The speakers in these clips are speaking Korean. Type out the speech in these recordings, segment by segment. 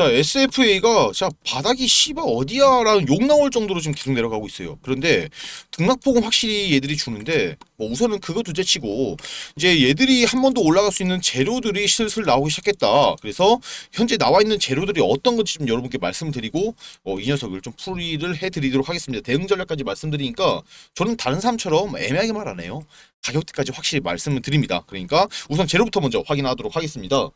자, SFA가 자 바닥이 씨바 어디야라는 욕 나올 정도로 지금 계속 내려가고 있어요. 그런데 등락폭은 확실히 얘들이 주는데 뭐 우선은 그거 둘째치고 이제 얘들이 한 번 더 올라갈 수 있는 재료들이 슬슬 나오기 시작했다. 그래서 현재 나와 있는 재료들이 어떤 건지 좀 여러분께 말씀드리고 어, 이 녀석을 좀 풀이를 해드리도록 하겠습니다. 대응 전략까지 말씀드리니까 저는 다른 사람처럼 애매하게 말 안 해요. 가격대까지 확실히 말씀을 드립니다. 그러니까 우선 재료부터 먼저 확인하도록 하겠습니다.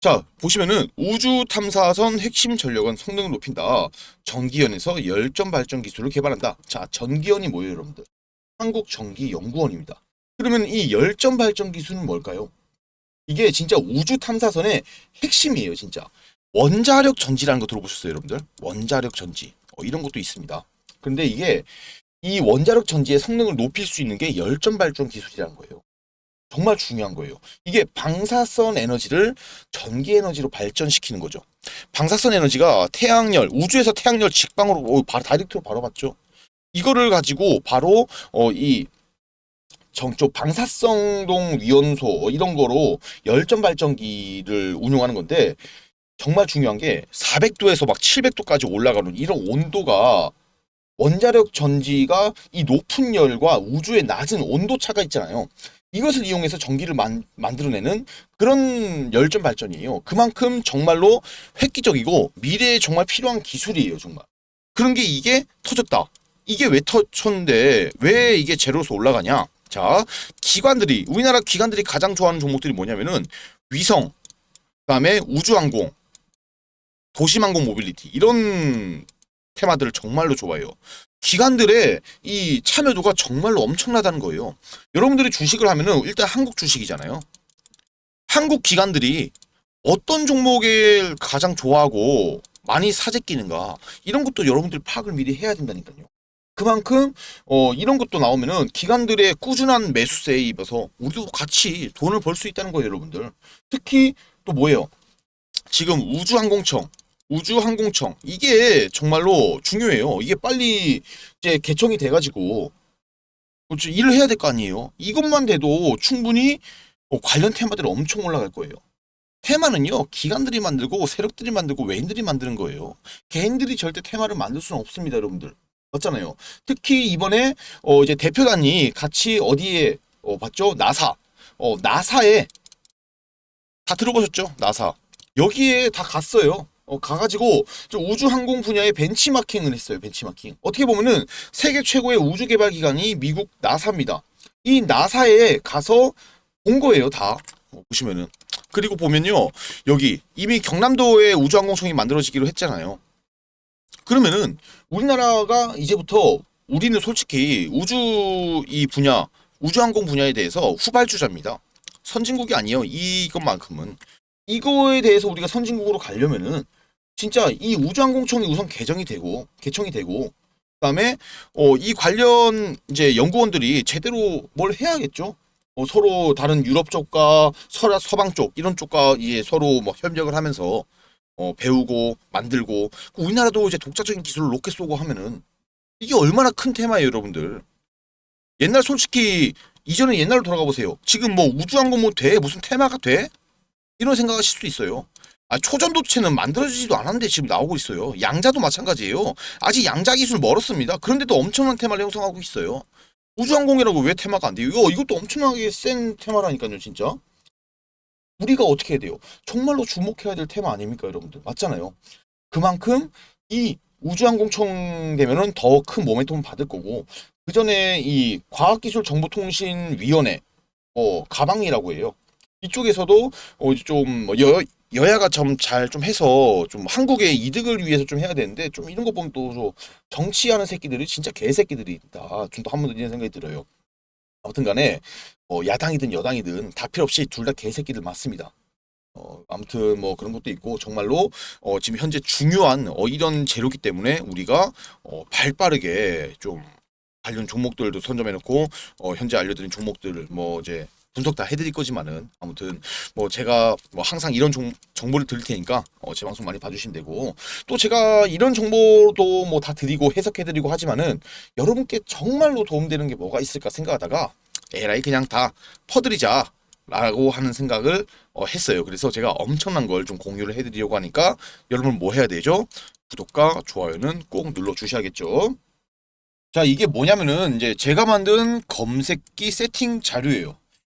자 보시면은 우주 탐사선 핵심 전력은 성능을 높인다. 전기연에서 열전 발전 기술을 개발한다. 자 전기연이 뭐예요, 여러분들? 한국 전기연구원입니다. 그러면 이 열전 발전 기술은 뭘까요? 이게 진짜 우주 탐사선의 핵심이에요, 진짜. 원자력 전지라는 거 들어보셨어요, 여러분들? 원자력 전지. 어, 이런 것도 있습니다. 근데 이게 이 원자력 전지의 성능을 높일 수 있는 게 열전 발전 기술이라는 거예요. 정말 중요한 거예요. 이게 방사선 에너지를 전기 에너지로 발전시키는 거죠. 방사선 에너지가 태양열, 우주에서 태양열 직방으로 오, 바로 다이렉트로 바로 받죠. 이거를 가지고 바로 어, 이 정쪽 방사성동 위원소 이런 거로 열전 발전기를 운용하는 건데 정말 중요한 게 400도에서 막 700도까지 올라가는 이런 온도가 원자력 전지가 이 높은 열과 우주의 낮은 온도 차가 있잖아요. 이것을 이용해서 전기를 만, 만들어내는 그런 열전 발전이에요. 그만큼 정말로 획기적이고 미래에 정말 필요한 기술이에요, 정말. 그런 게 이게 터졌다. 이게 왜 터졌는데 왜 이게 제로에서 올라가냐? 자, 기관들이 우리나라 기관들이 가장 좋아하는 종목들이 뭐냐면은 위성, 그다음에 우주항공, 도시항공 모빌리티 이런 테마들을 정말로 좋아해요. 기관들의 이 참여도가 정말로 엄청나다는 거예요. 여러분들이 주식을 하면은 일단 한국 주식이잖아요. 한국 기관들이 어떤 종목을 가장 좋아하고 많이 사재 끼는가 이런 것도 여러분들 파악을 미리 해야 된다니까요. 그만큼 어 이런 것도 나오면은 기관들의 꾸준한 매수세에 입어서 우리도 같이 돈을 벌 수 있다는 거예요, 여러분들. 특히 또 뭐예요? 지금 우주항공청 우주항공청 이게 정말로 중요해요. 이게 빨리 이제 개청이 돼가지고 뭐좀 일을 해야 될 거 아니에요. 이것만 돼도 충분히 어, 관련 테마들이 엄청 올라갈 거예요. 테마는요 기관들이 만들고 세력들이 만들고 외인들이 만드는 거예요. 개인들이 절대 테마를 만들 수는 없습니다, 여러분들. 맞잖아요. 특히 이번에 어, 이제 대표단이 같이 어디에 어, 봤죠? 나사. 어, 나사에 다 들어보셨죠? 나사. 여기에 다 갔어요. 어, 가가지고 저 우주 항공 분야의 벤치마킹을 했어요. 벤치마킹. 어떻게 보면은 세계 최고의 우주 개발 기관이 미국 나사입니다. 이 나사에 가서 온 거예요, 다. 어, 보시면은. 그리고 보면요, 여기 이미 경남도에 우주 항공청이 만들어지기로 했잖아요. 그러면은 우리나라가 이제부터 우리는 솔직히 우주 이 분야, 우주항공 분야에 대해서 후발주자입니다. 선진국이 아니에요. 이것만큼은. 이거에 대해서 우리가 선진국으로 가려면은 진짜 이 우주항공청이 우선 개정이 되고 개청이 되고 그다음에 어, 이 관련 이제 연구원들이 제대로 뭘 해야겠죠. 어, 서로 다른 유럽 쪽과 서, 서방 쪽 이런 쪽과 이제 서로 뭐 협력을 하면서 어, 배우고 만들고 그 우리나라도 이제 독자적인 기술을 로켓 쏘고 하면은 이게 얼마나 큰 테마예요, 여러분들. 옛날 솔직히 이전에 옛날로 돌아가 보세요. 지금 뭐 우주항공 뭐 돼? 무슨 테마가 돼? 이런 생각하실 수도 있어요. 아, 초전도체는 만들어지지도 않았는데 지금 나오고 있어요. 양자도 마찬가지예요. 아직 양자 기술 멀었습니다. 그런데도 엄청난 테마를 형성하고 있어요. 우주항공이라고 왜 테마가 안 돼요? 이거 이것도 엄청나게 센 테마라니까요, 진짜. 우리가 어떻게 해야 돼요? 정말로 주목해야 될 테마 아닙니까, 여러분들? 맞잖아요. 그만큼 이 우주항공청 되면은 더 큰 모멘텀을 받을 거고 그 전에 이 과학기술정보통신위원회 어 가방이라고 해요. 이쪽에서도 어좀뭐 여야가 좀 잘 좀 해서 좀 한국의 이득을 위해서 좀 해야 되는데 좀 이런 거 보면 또 정치하는 새끼들이 진짜 개새끼들이다. 좀더한번 더 이런 생각이 들어요. 아무튼 간에 어, 야당이든 여당이든 다 필요 없이 둘 다 개새끼들 맞습니다. 어, 아무튼 뭐 그런 것도 있고 정말로 어, 지금 현재 중요한 어, 이런 재료기 때문에 우리가 어, 발빠르게 좀 관련 종목들도 선점해놓고 어, 현재 알려드린 종목들을 뭐 이제 분석 다 해드릴 거지만은 아무튼 뭐 제가 뭐 항상 이런 정, 정보를 드릴 테니까 어, 제 방송 많이 봐주시면 되고 또 제가 이런 정보도 뭐 다 드리고 해석해드리고 하지만은 여러분께 정말로 도움되는 게 뭐가 있을까 생각하다가 에라이 그냥 다 퍼드리자 라고 하는 생각을 어, 했어요. 그래서 제가 엄청난 걸 좀 공유를 해드리려고 하니까 여러분 뭐 해야 되죠? 구독과 좋아요는 꼭 눌러 주셔야겠죠. 자, 이게 뭐냐면은 이제 제가 만든 검색기 세팅 자료예요.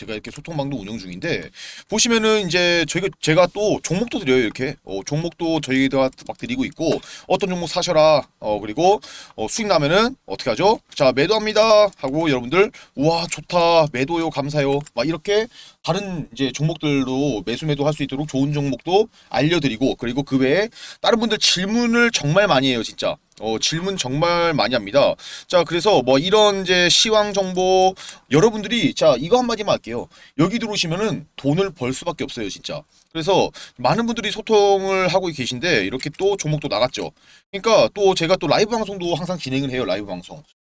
어, 제가 이렇게 소통방도 운영 중인데 보시면은 이제 저희가 제가 또 종목도 드려요 이렇게. 어, 종목도 저희가 막 드리고 있고 어떤 종목 사셔라. 어 그리고 어, 수익 나면은 어떻게 하죠? 자 매도합니다. 하고 여러분들 우와 좋다. 매도요. 감사요. 막 이렇게 다른 이제 종목들도 매수 매도 할 수 있도록 좋은 종목도 알려드리고 그리고 그 외에 다른 분들 질문을 정말 많이 해요 진짜 어, 질문 정말 많이 합니다. 자, 그래서 뭐 이런 이제 시황 정보 여러분들이 자, 이거 한마디만 할게요. 여기 들어오시면은 돈을 벌 수밖에 없어요, 진짜. 그래서 많은 분들이 소통을 하고 계신데 이렇게 또 종목도 나갔죠. 그러니까 또 제가 또 라이브 방송도 항상 진행을 해요, 라이브 방송.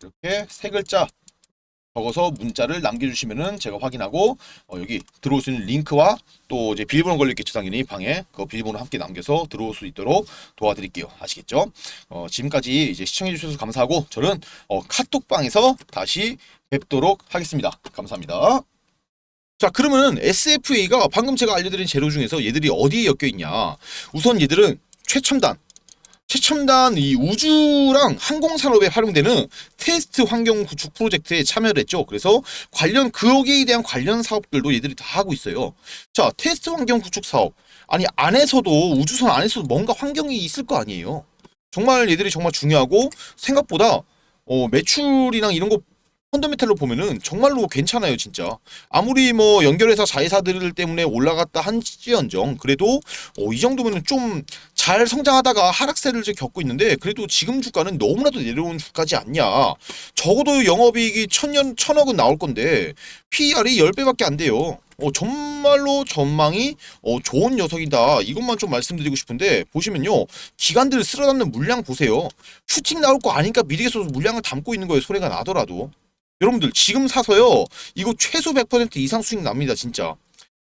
이렇게 세 글자 적어서 문자를 남겨주시면은 제가 확인하고 어, 여기 들어올 수 있는 링크와 또 이제 비밀번호 걸려있겠죠 당연히 방에 그 비밀번호 함께 남겨서 들어올 수 있도록 도와드릴게요 아시겠죠? 어, 지금까지 이제 시청해 주셔서 감사하고 저는 어, 카톡방에서 다시 뵙도록 하겠습니다 감사합니다. 자 그러면은 SFA가 방금 제가 알려드린 재료 중에서 얘들이 어디에 엮여 있냐 우선 얘들은 최첨단 최첨단 이 우주랑 항공산업에 활용되는 테스트 환경 구축 프로젝트에 참여를 했죠. 그래서 관련 거기에 대한 관련 사업들도 얘들이 다 하고 있어요. 자, 테스트 환경 구축 사업. 아니 안에서도 우주선 안에서도 뭔가 환경이 있을 거 아니에요. 정말 얘들이 정말 중요하고 생각보다 어, 매출이랑 이런 거 펀더멘탈로 보면은 정말로 괜찮아요, 진짜. 아무리 뭐 연결해서 자회사들 때문에 올라갔다 한지언정 그래도 어, 이 정도면은 좀 잘 성장하다가 하락세를 겪고 있는데 그래도 지금 주가는 너무나도 내려온 주가지 않냐. 적어도 영업이익이 천년 천억은 나올 건데 PER이 10배밖에 안 돼요. 어, 정말로 전망이 어, 좋은 녀석이다. 이것만 좀 말씀드리고 싶은데 보시면요. 기관들 쓸어담는 물량 보세요. 슈팅 나올 거 아니까 미리 해서 물량을 담고 있는 거예요. 소리가 나더라도. 여러분들 지금 사서요. 이거 최소 100% 이상 수익 납니다. 진짜.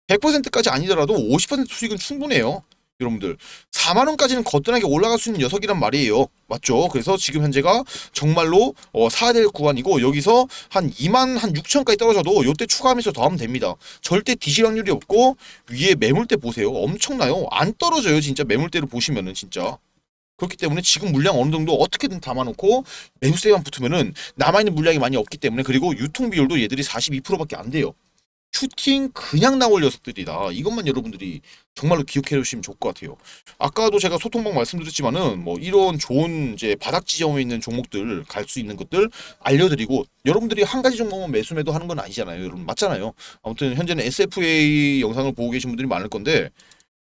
100%까지 아니더라도 50% 수익은 충분해요. 여러분들 4만 원까지는 거뜬하게 올라갈 수 있는 녀석이란 말이에요. 맞죠? 그래서 지금 현재가 정말로 어, 사야 될 구간이고 여기서 한 2만 한 6천까지 떨어져도 요때 추가하면서 더 하면 됩니다. 절대 뒤질 확률이 없고 위에 매물대 보세요. 엄청나요. 안 떨어져요. 진짜 매물대를 보시면은 진짜. 그렇기 때문에 지금 물량 어느 정도 어떻게든 담아놓고 매수세만 붙으면은 남아있는 물량이 많이 없기 때문에 그리고 유통 비율도 얘들이 42%밖에 안 돼요. 슈팅 그냥 나올 녀석들이다. 이것만 여러분들이 정말로 기억해 주시면 좋을 것 같아요. 아까도 제가 소통방 말씀드렸지만은 뭐 이런 좋은 이제 바닥 지점에 있는 종목들 갈 수 있는 것들 알려드리고 여러분들이 한 가지 종목만 매수 매도 하는 건 아니잖아요. 여러분 맞잖아요. 아무튼 현재는 SFA 영상을 보고 계신 분들이 많을 건데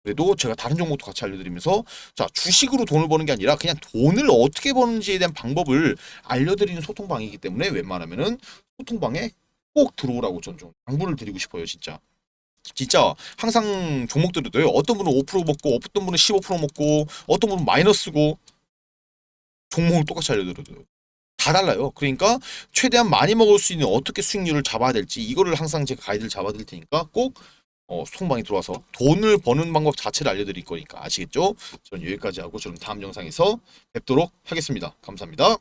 그래도 제가 다른 종목도 같이 알려드리면서 자 주식으로 돈을 버는 게 아니라 그냥 돈을 어떻게 버는지에 대한 방법을 알려드리는 소통방이기 때문에 웬만하면은 소통방에 꼭 들어오라고 전좀 당부를 드리고 싶어요 진짜. 진짜 항상 종목들도요 어떤 분은 5% 먹고 어떤 분은 15% 먹고 어떤 분은 마이너스고 종목을 똑같이 알려드려요. 다 달라요. 그러니까 최대한 많이 먹을 수 있는 어떻게 수익률을 잡아야 될지 이거를 항상 제가 가이드를 잡아드릴 테니까 꼭 어, 소통방에 들어와서 돈을 버는 방법 자체를 알려드릴 거니까 아시겠죠? 저는 여기까지 하고 저는 다음 영상에서 뵙도록 하겠습니다. 감사합니다.